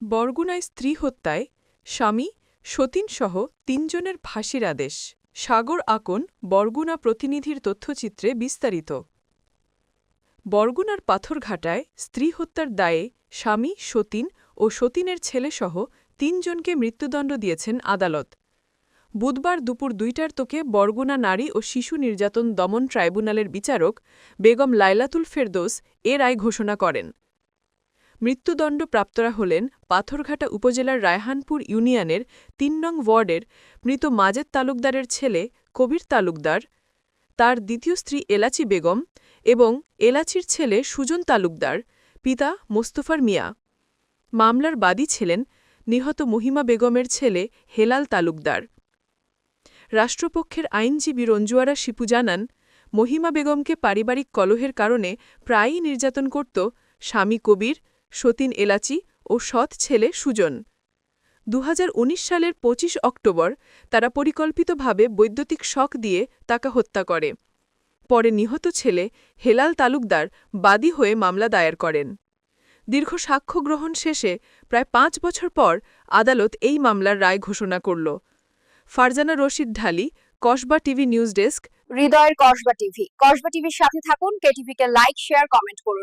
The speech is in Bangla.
বরগুনায় স্ত্রী হত্যায় স্বামী সতীনসহ তিনজনের ফাঁসির আদেশ। সাগর আকন বরগুনা প্রতিনিধির তথ্যচিত্রে বিস্তারিত। বরগুনার পাথরঘাটায় স্ত্রী হত্যার দায়ে স্বামী, সতীন ও সতীনের ছেলেসহ তিনজনকে মৃত্যুদণ্ড দিয়েছেন আদালত। বুধবার দুপুর দুইটার তোকে বরগুনা নারী ও শিশু নির্যাতন দমন ট্রাইব্যুনালের বিচারক বেগম লাইলাতুল ফেরদৌস এ রায় ঘোষণা করেন। মৃত্যুদণ্ড প্রাপ্তরা হলেন পাথরঘাটা উপজেলার রায়হানপুর ইউনিয়নের তিন নং ওয়ার্ডের মৃত মাজেদ তালুকদারের ছেলে কবির তালুকদার, তার দ্বিতীয় স্ত্রী এলাচি বেগম এবং এলাচির ছেলে সুজন তালুকদার, পিতা মোস্তফার মিয়া। মামলার বাদী ছিলেন নিহত মহিমা বেগমের ছেলে হেলাল তালুকদার। রাষ্ট্রপক্ষের আইনজীবী রঞ্জুয়ারা শিপু জানান, মহিমা বেগমকে পারিবারিক কলহের কারণে প্রায়ই নির্যাতন করত স্বামী কবির সতীন এলাচি ও সৎ ছেলে সুজন। দু হাজার উনিশ সালের ২৫ অক্টোবর তারা পরিকল্পিতভাবে বৈদ্যুতিক শক দিয়ে তাকে হত্যা করে। পরে নিহত ছেলে হেলাল তালুকদার বাদী হয়ে মামলা দায়ের করেন। দীর্ঘ সাক্ষ্য গ্রহণ শেষে প্রায় পাঁচ বছর পর আদালত এই মামলার রায় ঘোষণা করল। Farzana Rashid Dhali, Kasba TV news desk. হৃদয়ের কসবা টিভি। কসবা টিভির সাথে থাকুন কেটিভিকে লাইক, শেয়ার, কমেন্ট করুন।